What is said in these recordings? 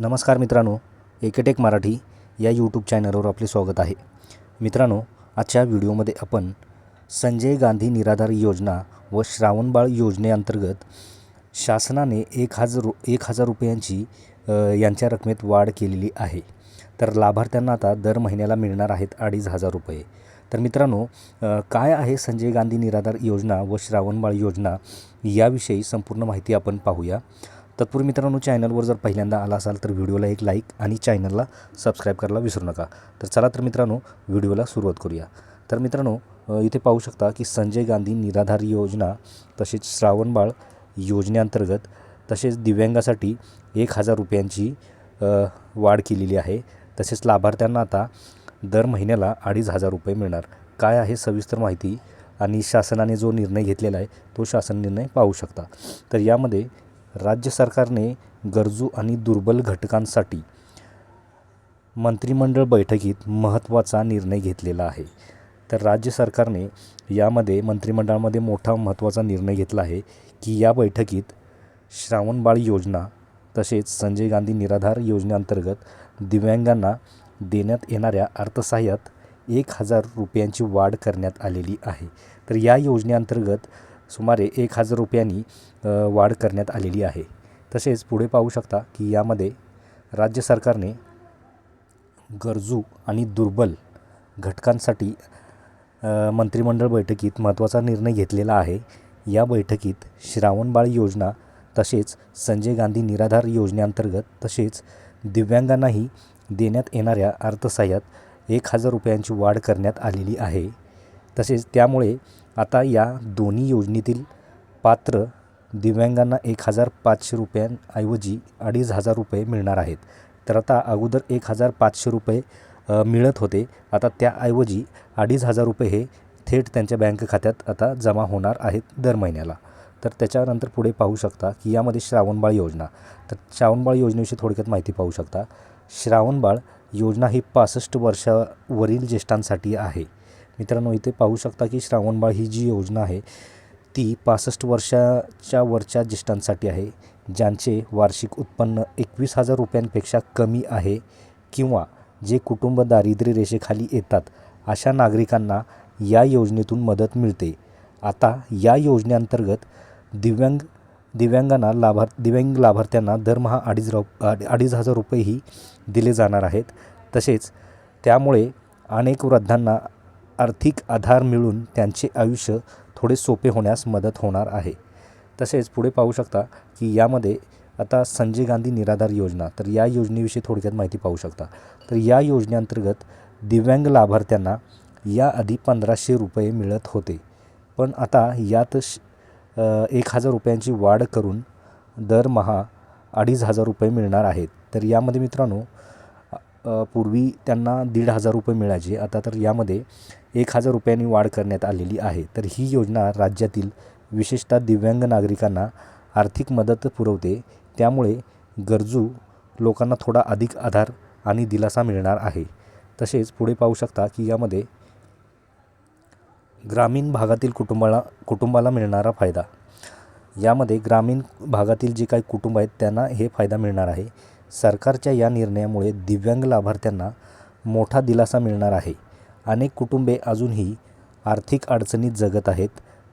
नमस्कार मित्रांनो एकेटेक मराठी या यूट्यूब चॅनलवर आपले स्वागत आहे. मित्रांनो आजच्या व्हिडिओमध्ये आपण संजय गांधी निराधार योजना व श्रावणबाळ योजनेअंतर्गत शासनाने एक हजार रु एक हजार रुपयांची यांच्या रकमेत वाढ केलेली आहे. तर लाभार्थ्यांना आता दर महिन्याला मिळणार आहेत अडीच हजार रुपये. तर मित्रांनो काय आहे संजय गांधी निराधार योजना व श्रावणबाळ योजना याविषयी संपूर्ण माहिती आपण पाहूया. तत्पूर्वी मित्रांनो चॅनलवर जर पहिल्यांदा आला असाल तर व्हिडिओला एक लाईक आणि चॅनलला सबस्क्राईब करायला विसरू नका. तर चला तर मित्रांनो व्हिडिओला सुरुवात करूया. तर मित्रांनो इथे पाहू शकता की संजय गांधी निराधार योजना तसेच श्रावणबाळ योजनेअंतर्गत तसेच दिव्यांगासाठी एक हजार रुपयांची वाढ केलेली आहे. तसेच लाभार्थ्यांना आता दर महिन्याला अडीच हजार रुपये मिळणार. काय आहे सविस्तर माहिती आणि शासनाने जो निर्णय घेतलेला आहे तो शासन निर्णय पाहू शकता. तर यामध्ये राज्य सरकारने गरजू आणि दुर्बल घटकांसाठी मंत्रिमंडळ बैठकीत महत्त्वाचा निर्णय घेतलेला आहे. तर राज्य सरकारने यामध्ये मंत्रिमंडळामध्ये मोठा महत्त्वाचा निर्णय घेतला आहे की या बैठकीत श्रावणबाळ योजना तसेच संजय गांधी निराधार योजनेअंतर्गत दिव्यांगांना देण्यात येणाऱ्या अर्थसहाय्यात एक हजार रुपयांची वाढ करण्यात आलेली आहे. तर या योजनेअंतर्गत सुमारे एक हजार रुपयांनी वाढ करण्यात आलेली आहे. तसेच पुढे पाहू शकता की यामध्ये राज्य सरकारने गरजू आणि दुर्बल घटकांसाठी मंत्रिमंडळ बैठकीत महत्त्वाचा निर्णय घेतलेला आहे. या बैठकीत श्रावणबाळ योजना तसेच संजय गांधी निराधार योजनेअंतर्गत तसेच दिव्यांगांनाही देण्यात येणाऱ्या अर्थसहाय्यात एक हजार रुपयांची वाढ करण्यात आलेली आहे. तसेच त्यामुळे आता या दोन्ही योजनेतील पात्र दिव्यांगांना एक हजार पाचशे रुपयांऐवजी अडीच हजार रुपये मिळणार आहेत. तर आता अगोदर एक हजार पाचशे रुपये मिळत होते. आता त्याऐवजी अडीच हजार रुपये हे थेट त्यांच्या बँक खात्यात आता जमा होणार आहेत दर महिन्याला. तर त्याच्यानंतर पुढे पाहू शकता की यामध्ये श्रावणबाळ योजना. तर श्रावणबाळ योजनेविषयी थोडक्यात माहिती पाहू शकता. श्रावणबाळ योजना ही पासष्ट वर्षावरील ज्येष्ठांसाठी आहे. मित्रांनो इथे पाहू शकता की श्रावणबाळ ही जी योजना आहे ती पासष्ट वर्षाच्या वरच्या ज्येष्ठांसाठी आहे ज्यांचे वार्षिक उत्पन्न एकवीस हजार रुपयांपेक्षा कमी आहे किंवा जे कुटुंब दारिद्र्य रेषेखाली येतात अशा नागरिकांना या योजनेतून मदत मिळते. आता या योजनेअंतर्गत दिव्यांग दिव्यांगांना लाभार दिव्यांग लाभार्थ्यांना दरमहा अडीच रु अडीच हजार रुपयेही दिले जाणार आहेत. तसेच त्यामुळे अनेक वृद्धांना आर्थिक आधार मिळून त्यांचे आयुष्य थोडे सोपे होण्यास मदत होणार आहे. तसेच पुढे पाहू शकता की यामध्ये आता संजय गांधी निराधार योजना तर या योजनेविषयी थोडक्यात माहिती पाहू शकता. तर या योजनेअंतर्गत दिव्यांग लाभार्थ्यांना याआधी पंधराशे रुपये मिळत होते. पण आता यात श एक हजार रुपयांची वाढ करून दरमहा अडीच हजार रुपये मिळणार आहेत. तर यामध्ये मित्रांनो पूर्वी त्यांना दीड हजार रुपये मिळायचे. आता तर यामध्ये एक हजार रुपयांनी वाढ करण्यात आलेली आहे. तर ही योजना राज्यातील विशेषतः दिव्यांग नागरिकांना आर्थिक मदत पुरवते. त्यामुळे गरजू लोकांना थोडा अधिक आधार आणि दिलासा मिळणार आहे. तसेच पुढे पाहू शकता की यामध्ये ग्रामीण भागातील कुटुंबाला कुटुंबाला मिळणारा फायदा. यामध्ये ग्रामीण भागातील जे काही कुटुंब आहेत त्यांना हे फायदा मिळणार आहे. सरकारच्या या निर्णयामुळे दिव्यांग लाभार्थ्यांना मोठा दिलासा मिळणार आहे. अनेक कुटुंबे अजूनही आर्थिक अडचणीत जगत आहेत.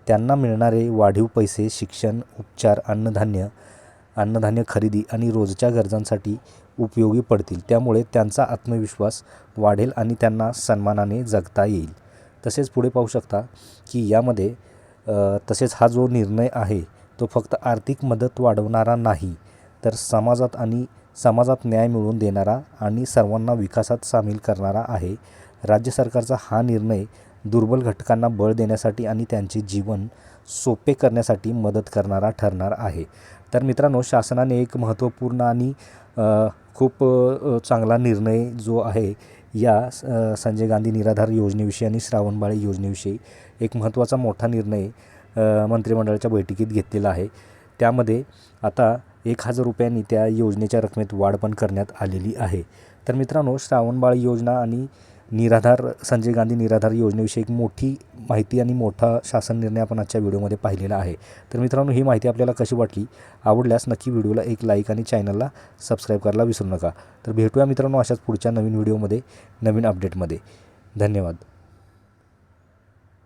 त्यांना मिळणारे वाढीव पैसे शिक्षण उपचार अन्नधान्य अन्नधान्य खरेदी आणि रोजच्या गरजांसाठी उपयोगी पडतील. त्यामुळे त्यांचा आत्मविश्वास वाढेल आणि त्यांना सन्मानाने जगता येईल. तसेच पुढे पाहू शकता की यामध्ये तसेच हा जो निर्णय आहे तो फक्त आर्थिक मदत वाढवणारा नाही तर समाजात आणि समाजात न्याय मिळवून देणारा आणि सर्वांना विकासात सामील करणारा आहे. राज्य सरकारचा हा निर्णय दुर्बल घटकांना बळ देण्यासाठी आणि त्यांचे जीवन सोपे करण्यासाठी मदत करणारा ठरणार आहे. तर मित्रांनो शासनाने एक महत्त्वपूर्ण आणि खूप चांगला निर्णय जो आहे या संजय गांधी निराधार योजनेविषयी आणि श्रावणबाळी योजनेविषयी एक महत्त्वाचा मोठा निर्णय मंत्रिमंडळाच्या बैठकीत घेतलेला आहे. त्यामध्ये आता एक हजार रुपयांनी त्या योजनेच्या रकमेत वाढ पण करण्यात आलेली आहे. तर मित्रांनो श्रावणबाळ योजना आणि निराधार संजय गांधी निराधार योजनेविषयी एक मोठी माहिती आणि मोठा शासन निर्णय आपण आजच्या व्हिडिओमध्ये पाहिलेला आहे. तर मित्रांनो ही माहिती आपल्याला कशी वाटली आवडल्यास नक्की व्हिडिओला एक लाईक आणि चॅनलला सबस्क्राईब करायला विसरू नका. तर भेटूया मित्रांनो अशाच पुढच्या नवीन व्हिडिओमध्ये नवीन अपडेटमध्ये. धन्यवाद.